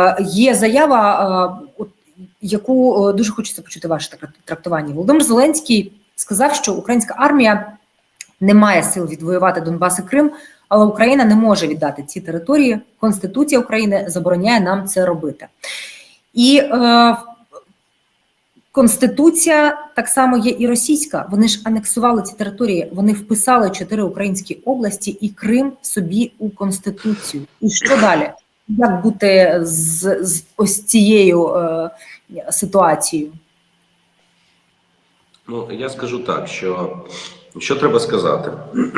Е, Є заява, е, яку е, дуже хочеться почути ваше трактування. Володимир Зеленський сказав, що українська армія не має сил відвоювати Донбас і Крим, але Україна не може віддати ці території. Конституція України забороняє нам це робити. І е, Конституція так само є і російська. Вони ж анексували ці території. Вони вписали чотири українські області і Крим собі у конституцію. І що далі? Як бути з, з ось цією е, ситуацією? Ну, я скажу так, що що треба сказати?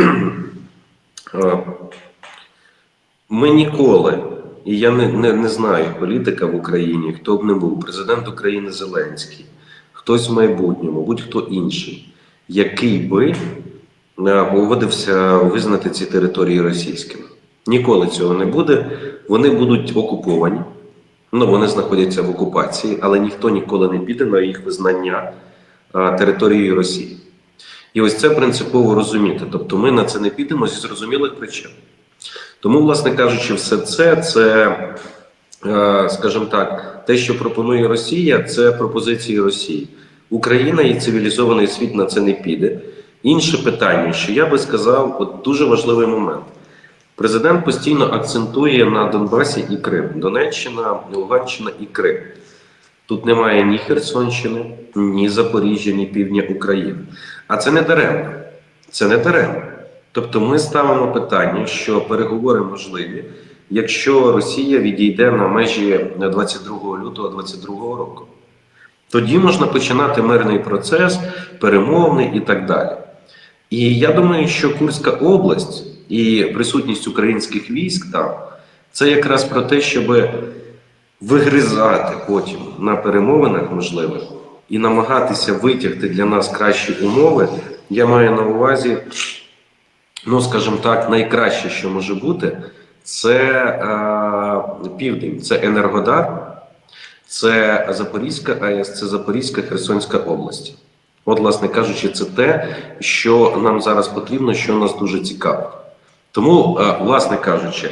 Е, Ми ніколи, і я не, не, не знаю політика в Україні, хто б не був, президент України Зеленський, хтось в майбутньому, будь-хто інший, який би е, погодився визнати ці території російськими. Ніколи цього не буде. Вони будуть окуповані. Ну, вони знаходяться в окупації, але ніхто ніколи не піде на їх визнання територією Росії. І ось це принципово розуміти. Тобто ми на це не підемо зі зрозумілих причин. Тому, власне кажучи, все це, це, е, скажімо так, те, що пропонує Росія, це пропозиції Росії. Україна і цивілізований світ на це не піде. Інше питання, що я би сказав, от дуже важливий момент. Президент постійно акцентує на Донбасі і Крим. Донеччина, Луганщина і Крим. Тут немає ні Херсонщини, ні Запоріжжя, ні півдня України. А це не даремно. Це не даремно. Тобто ми ставимо питання, що переговори можливі, якщо Росія відійде на межі 22 лютого 2022 року. Тоді можна починати мирний процес, перемовний і так далі. І я думаю, що Курська область і присутність українських військ там це якраз про те, щоб вигризати потім на перемовинах можливих і намагатися витягти для нас кращі умови. Я маю на увазі, ну скажімо так, найкраще, що може бути, це е, південь, це Енергодар, це Запорізька АЕС, це Запорізька Херсонська область. От, власне кажучи, це те, що нам зараз потрібно, що нас дуже цікавить. Тому, е, власне кажучи,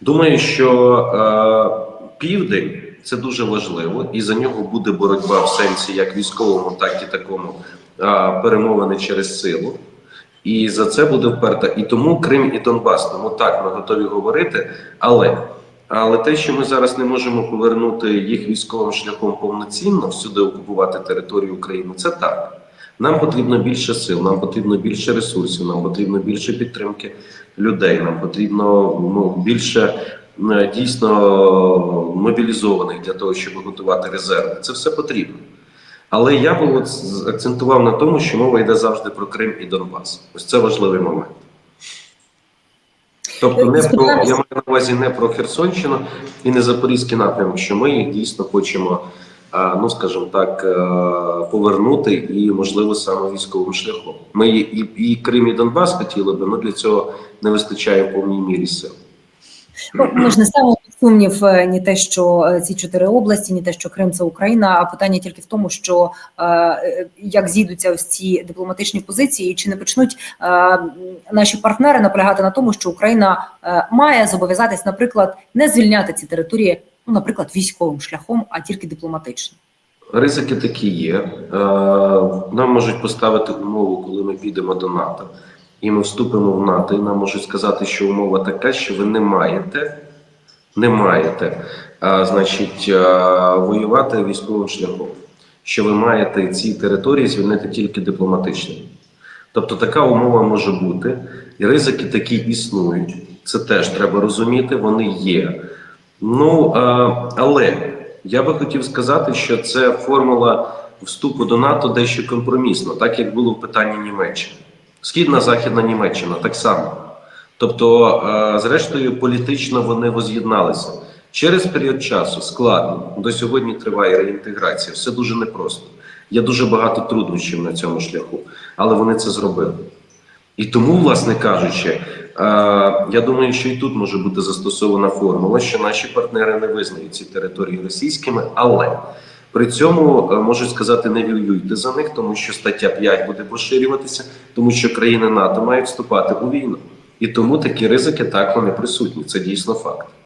думаю, що е, південь це дуже важливо, і за нього буде боротьба в сенсі як військовому, так і такому е, перемовини через силу. І за це буде вперта. І тому Крим і Донбас. Тому так ми готові говорити, але. Але те, що ми зараз не можемо повернути їх військовим шляхом повноцінно всюди окупувати територію України, це так. Нам потрібно більше сил, нам потрібно більше ресурсів, нам потрібно більше підтримки людей, нам потрібно ну, більше е, дійсно мобілізованих для того, щоб готувати резерви. Це все потрібно. Але я би от акцентував на тому, що мова йде завжди про Крим і Донбас. Ось це важливий момент. Тобто, не про я маю на увазі не про Херсонщину і не Запорізький напрямок, що ми їх дійсно хочемо, ну скажімо так, е, повернути і, можливо, саме військовим шляхом. Ми і, і, Крим, і Донбас хотіли би, але для цього не вистачає в повній мірі сил. Ну, Ми ж не ставимо сумнів е, ні те, що е, ці чотири області, ні те, що Крим це Україна. А питання тільки в тому, що е, як зійдуться ось ці дипломатичні позиції, і чи не почнуть е, наші партнери наполягати на тому, що Україна е, має зобов'язатись, наприклад, не звільняти ці території, ну, наприклад, військовим шляхом, а тільки дипломатично. Ризики такі є. Е, Нам можуть поставити умову, коли ми підемо до НАТО, і ми вступимо в НАТО, і нам можуть сказати, що умова така, що ви не маєте, не маєте, а, значить, е, воювати військовим шляхом. Що ви маєте ці території звільнити тільки дипломатично. Тобто така умова може бути, і ризики такі існують. Це теж треба розуміти, вони є. Ну, е, але я би хотів сказати, що це формула вступу до НАТО дещо компромісна, так як було в питанні Німеччини. Східна Західна Німеччина так само. Тобто, е, зрештою, політично вони воз'єдналися. Через період часу складно. До сьогодні триває реінтеграція. Все дуже непросто. Є дуже багато труднощів на цьому шляху, але вони це зробили. І тому, власне кажучи, я думаю, що і тут може бути застосована формула, що наші партнери не визнають ці території російськими, але при цьому е, можуть сказати не вілюйте за них, тому що стаття 5 буде поширюватися, тому що країни НАТО мають вступати у війну. І тому такі ризики так вони присутні. Це дійсно факт.